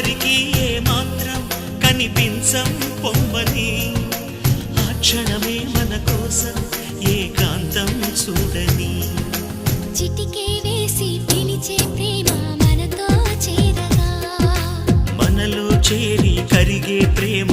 ఎవ్వరికి ఏ మాత్రం కనిపించం పొమ్మని. ఆ క్షణమే మన కోసం ఏకాంతం చూడని. చిటికే వేసి పిలిచే ప్రేమ మనతో చేరగా. మనలో చేరి కరిగే ప్రేమ